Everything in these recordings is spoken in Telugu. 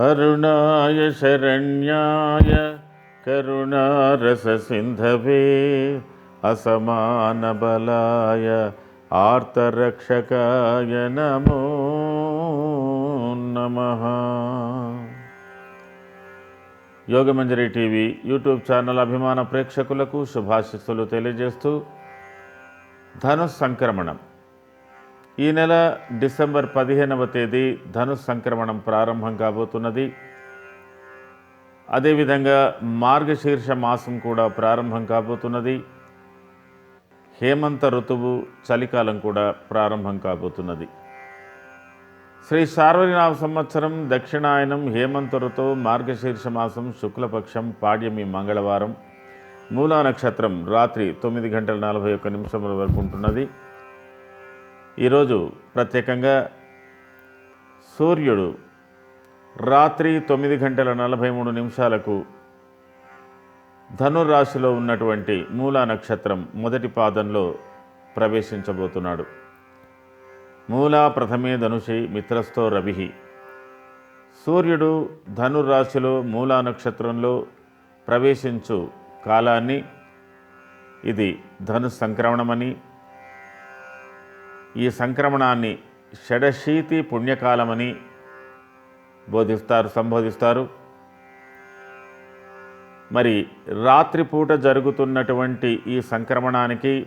అరుణాయ శరణ్యాయ అసమాన బలాయ ఆర్తరక్షకాయ నమో నమ యోగమంజరి టీవీ యూట్యూబ్ ఛానల్ అభిమాన ప్రేక్షకులకు శుభాశిస్సులు తెలియజేస్తూ ధనుస్ సంక్రమణం ఈ నెల డిసెంబర్ పదిహేనవ తేదీ ధను సంక్రమణం ప్రారంభం కాబోతున్నది. అదేవిధంగా మార్గశీర్ష మాసం కూడా ప్రారంభం కాబోతున్నది. హేమంత ఋతువు చలికాలం కూడా ప్రారంభం కాబోతున్నది. శ్రీ సార్వజనామ సంవత్సరం దక్షిణాయనం హేమంత ఋతువు మార్గశీర్ష మాసం శుక్లపక్షం పాడ్యమి మంగళవారం. మూలా నక్షత్రం రాత్రి తొమ్మిది గంటల నలభై ఒక్క నిమిషముల వరకు ఉంటున్నది. ఈరోజు ప్రత్యేకంగా సూర్యుడు రాత్రి తొమ్మిది గంటల నలభై మూడు నిమిషాలకు ధనురాశిలో ఉన్నటువంటి మూలా నక్షత్రం మొదటి పాదంలో ప్రవేశించబోతున్నాడు. మూలా ప్రథమే ధనుషి మిత్రస్థో రవి. సూర్యుడు ధనురాశిలో మూలా నక్షత్రంలో ప్రవేశించు కాలాన్ని ఇది ధను సంక్రమణమని ఈ సంక్రమణాన్ని షడశీతి పుణ్యకాలమని బోధిస్తారు సంబోధిస్తారు. మరి రాత్రిపూట జరుగుతున్నటువంటి ఈ సంక్రమణానికి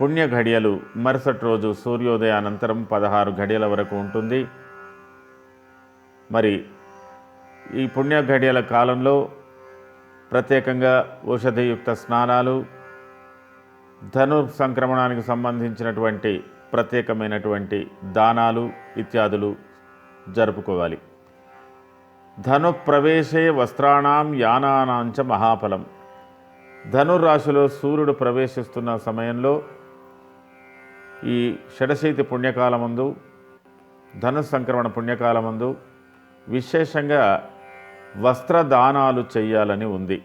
పుణ్య ఘడియలు మరుసటి రోజు సూర్యోదయానంతరం పదహారు ఘడియల వరకు ఉంటుంది. మరి ఈ పుణ్య ఘడియల కాలంలో ప్రత్యేకంగా ఔషధయుక్త స్నానాలు ధను సంక్రమణానికి సంబంధించినటువంటి ప్రత్యేకమైనటువంటి దానాలు ఇత్యాదులు జరుపుకోవాలి. ధను ప్రవేశే వస్త్రాణం యానానాంచ మహాఫలం. ధనురాశిలో సూర్యుడు ప్రవేశిస్తున్న సమయంలో ఈ షడశీతి పుణ్యకాలమందు ధను సంక్రమణ పుణ్యకాలమందు విశేషంగా వస్త్రదానాలు చేయాలని ఉంది.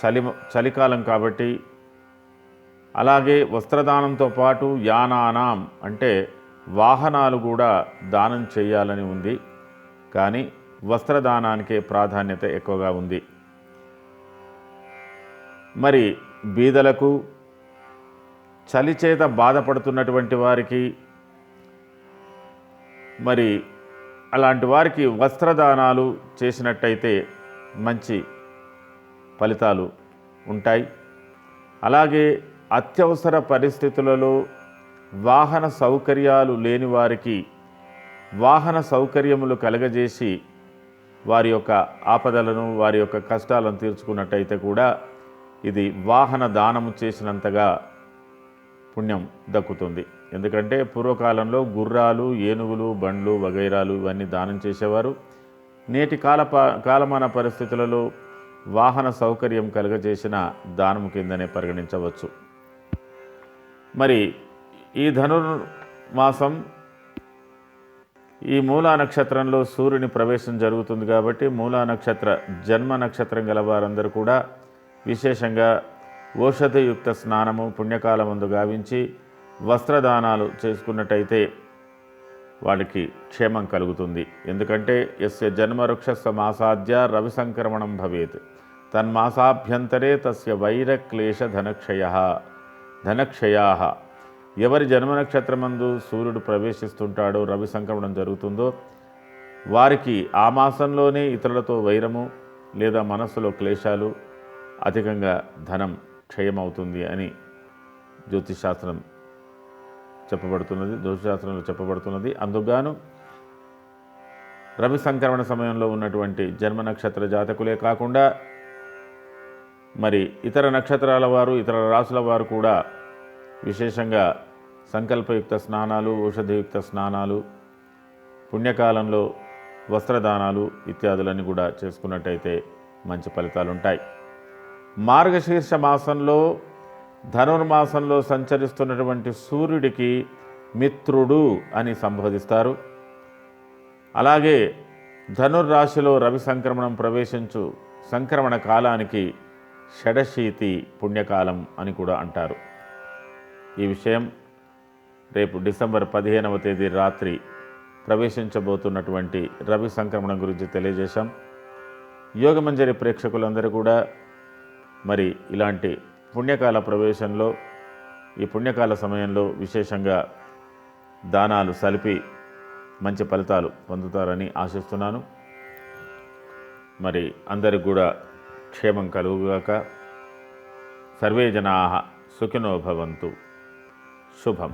చలి చలికాలం కాబట్టి అలాగే వస్త్రదానంతో పాటు యానానాం అంటే వాహనాలు కూడా దానం చేయాలని ఉంది. కానీ వస్త్రదానానికే ప్రాధాన్యత ఎక్కువగా ఉంది. మరి బీదలకు చలిచేత బాధపడుతున్నటువంటి వారికి మరి అలాంటి వారికి వస్త్రదానాలు చేసినట్టయితే మంచి ఫలితాలు ఉంటాయి. అలాగే అత్యవసర పరిస్థితులలో వాహన సౌకర్యాలు లేని వారికి వాహన సౌకర్యములు కలగజేసి వారి యొక్క ఆపదలను వారి యొక్క కష్టాలను తీర్చుకున్నట్టయితే కూడా ఇది వాహన దానము చేసినంతగా పుణ్యం దక్కుతుంది. ఎందుకంటే పూర్వకాలంలో గుర్రాలు ఏనుగులు బండ్లు వగైరాలు ఇవన్నీ దానం చేసేవారు. నేటి కాల కాలమాన పరిస్థితులలో వాహన సౌకర్యం కలుగజేసిన దానము కిందనే పరిగణించవచ్చు. మరి ఈ ధనుర్మాసం ఈ మూలా నక్షత్రంలో సూర్యుని ప్రవేశం జరుగుతుంది కాబట్టి మూలా నక్షత్ర జన్మ నక్షత్రం గల వారందరూ కూడా విశేషంగా ఔషధయుక్త స్నానము పుణ్యకాలమందు గావించి వస్త్రదానాలు చేసుకున్నట్టయితే వాళ్ళకి క్షేమం కలుగుతుంది. ఎందుకంటే ఎస్య జన్మవృక్షస్య మాసాద్య రవి సంక్రమణం భవేత్. తన్మాసాభ్యంతరే తస్య వైరక్లేశ ధనక్షయ. ధనక్షయా ఎవరి జన్మ నక్షత్రమందు సూర్యుడు ప్రవేశిస్తుంటాడో రవి సంక్రమణం జరుగుతుందో వారికి ఆ మాసంలోనే ఇతరులతో వైరము లేదా మనస్సులో క్లేశాలు అధికంగా ధనం క్షయమవుతుంది అని జ్యోతిషాస్త్రం చెప్పబడుతున్నది జ్యోతిషాస్త్రంలో చెప్పబడుతున్నది. అందుకుగాను రవి సంక్రమణ సమయంలో ఉన్నటువంటి జన్మ నక్షత్ర జాతకులే కాకుండా మరి ఇతర నక్షత్రాల వారు ఇతర రాసుల వారు కూడా విశేషంగా సంకల్పయుక్త స్నానాలు ఔషధయుక్త స్నానాలు పుణ్యకాలంలో వస్త్రదానాలు ఇత్యాదులన్నీ కూడా చేసుకున్నట్టయితే మంచి ఫలితాలు ఉంటాయి మార్గశీర్ష మాసంలో ధనుర్మాసంలో సంచరిస్తున్నటువంటి సూర్యుడికి మిత్రుడు అని సంబోధిస్తారు. అలాగే ధనుర్రాశిలో రవి సంక్రమణం ప్రవేశించు సంక్రమణ కాలానికి షడశీతి పుణ్యకాలం అని కూడా అంటారు. ఈ విషయం రేపు డిసెంబర్ పదిహేనవ తేదీ రాత్రి ప్రవేశించబోతున్నటువంటి రవి సంక్రమణం గురించి తెలియజేశాం. యోగమంజరి ప్రేక్షకులందరూ కూడా మరి ఇలాంటి పుణ్యకాల ప్రవేశంలో ఈ పుణ్యకాల సమయంలో విశేషంగా దానాలు సలిపి మంచి ఫలితాలు పొందుతారని ఆశిస్తున్నాను. మరి అందరికి కూడా క్షేమం కలుగుగాక సర్వే జనా సుఖినో భవంతు. శుభం.